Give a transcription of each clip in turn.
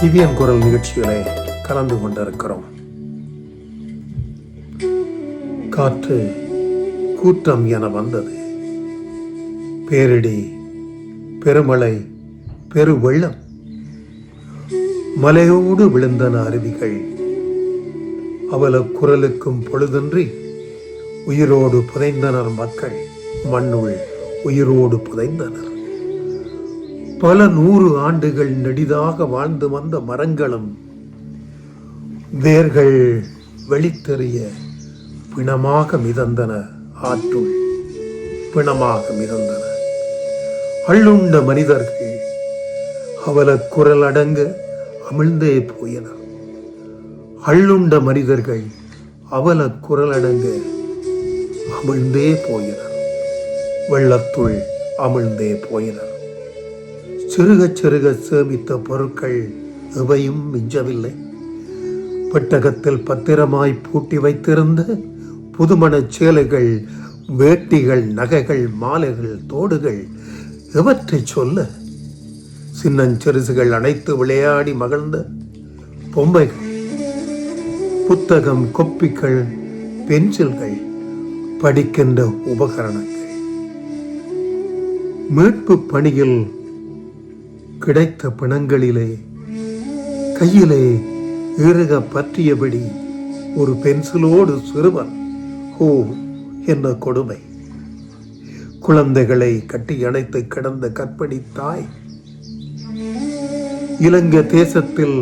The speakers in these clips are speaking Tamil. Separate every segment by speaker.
Speaker 1: திவ்யன் குரல் நிகழ்ச்சிகளை கலந்து கொண்டிருக்கிறோம். காற்று கூட்டம் என வந்தது. பேரிடி பெருமழை பெருவெள்ளம். மலையோடு விழுந்தன அருவிகள். அவல குரலுக்கும் பொழுதின்றி உயிரோடு புதைந்தனர் மக்கள். மண்ணுள் உயிரோடு புதைந்தனர். பல நூறு ஆண்டுகள் நெடிதாக வாழ்ந்து வந்த மரங்களும் வேர்கள் வெளித்தெறிய பிணமாக மிதந்தன ஆற்றுள் பிணமாக மிதந்தன. அள்ளுண்ட மனிதர்கள் அவல குரல் அடங்க அமிழ்ந்தே போயினர் அள்ளுண்ட மனிதர்கள் அவல குரல் அடங்க அமிழ்ந்தே போயினர் வெள்ளத்துள் அமிழ்ந்தே போயினர் சிறுக சிறுக சேமித்த பொருட்கள் எவையும் மிஞ்சவில்லை. பெட்டகத்தில் பத்திரமாய் பூட்டி வைத்திருந்த புதுமணச் சேலைகள் வேட்டிகள் நகைகள் மாலைகள் தோடுகள் எவற்றை சொல்ல சின்னஞ்சிறுசுகள் அனைத்து விளையாடி மகிழ்ந்த பொம்மைகள் புத்தகம் கொப்பிகள் பென்சில்கள் படிக்கின்ற உபகரணங்கள். மீட்பு பணியில் கிடைத்த பிணங்களிலே கையிலே இறுக பற்றியபடி ஒரு பென்சிலோடு சிறுவன் ஓ என்ன கொடுமை. குழந்தைகளை கட்டி அணைத்து கிடந்த கற்பணி தாய் இலங்கை தேசத்தில்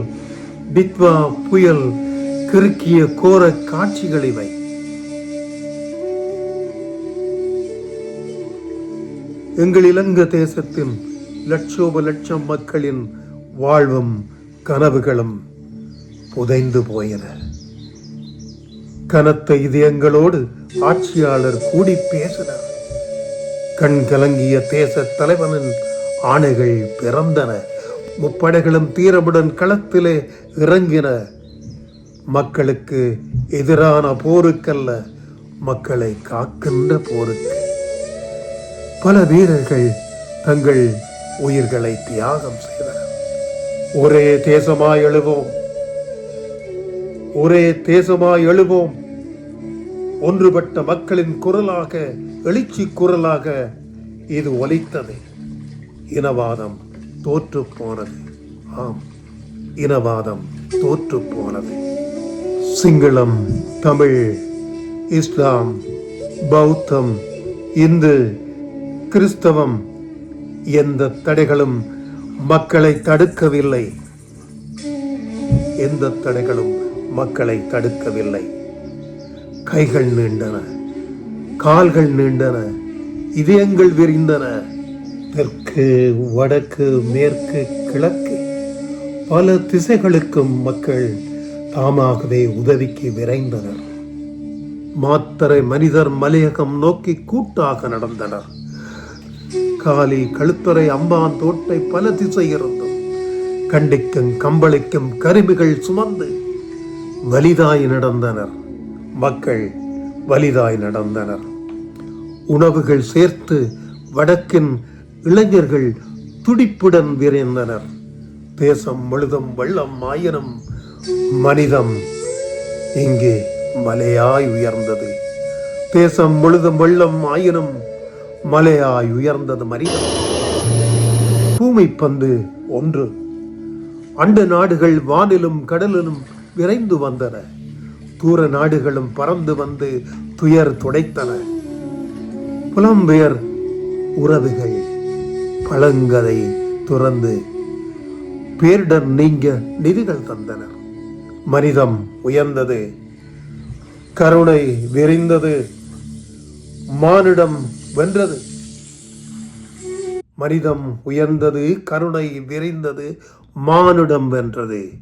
Speaker 1: பித்வா புயல் கிறுக்கிய கோர காட்சிகள் இவை. எங்கள் இலங்கை தேசத்தின் லட்சோப லட்சம் மக்களின் வாழ்வும் கனவுகளும் புதைந்து போயின. கனத்த இதயங்களோடு ஆட்சியாளர் கூடி பேசினர். கண் கலங்கிய தேச தலைவனின் ஆணைகள் பிறந்தன. முப்படைகளும் தீரமுடன் களத்திலே இறங்கின. மக்களுக்கு எதிரான போருக்கல்ல மக்களை காக்கின்ற போருக்கு. பல வீரர்கள் தங்கள் உயிர்களை தியாகம் செய்தனர் ஒரே தேசமாய் எழுவோம். ஒரே தேசமாய் எழுவோம். ஒன்றுபட்ட மக்களின் குரலாக எழுச்சி குரலாக இது ஒலித்தது. இனவாதம் தோற்று போனது. ஆம் இனவாதம் தோற்று போனது. சிங்களம் தமிழ் இஸ்லாம் பௌத்தம் இந்து கிறிஸ்தவம் எந்த தடைகளும் மக்களை தடுக்கவில்லை. எந்த தடைகளும் மக்களை தடுக்கவில்லை. கைகள் நீண்டன கால்கள் நீண்டன இதயங்கள் விரிந்தன. தெற்கு வடக்கு மேற்கு கிழக்கு பல திசைகளுக்கும் மக்கள் தாமாகவே உதவிக்கு விரைந்தனர். மாத்தரை மனிதர் மலையகம் நோக்கி கூட்டாக நடந்தனர். காலி கழுத்துறை அம்பான் தோட்டை பல திசை இருந்தும் கண்டிக்கும் கம்பளிக்கும் கருவிகள் சுமந்து வலிதாய் நடந்தனர். மக்கள் வலிதாய் நடந்தனர். உணவுகள் சேர்த்து வடக்கின் இளைஞர்கள் துடிப்புடன் விரைந்தனர். தேசம் முழுதும் வெள்ளம் ஆயினும் மனிதம் இங்கே மலையாய் உயர்ந்தது. தேசம் முழுதும் வெள்ளம் ஆயினும் மலையாய் உயர்ந்தது மனிதம் பூமி பந்து ஒன்று. அண்ட நாடுகள் வானிலும் கடலிலும் விரைந்து வந்தன. தூர நாடுகளும் பறந்து வந்து துயர் துடைத்தன. புலம்பெயர் உறவுகள் பழங்கதை துறந்து பேரிடர் நீங்க நிதிகள் தந்தனர். மனிதம் உயர்ந்தது. கருணை விரிந்தது. மானிடம் வென்றது. மனிதம் உயர்ந்தது கருணை விரைந்தது மானுடம் வென்றது.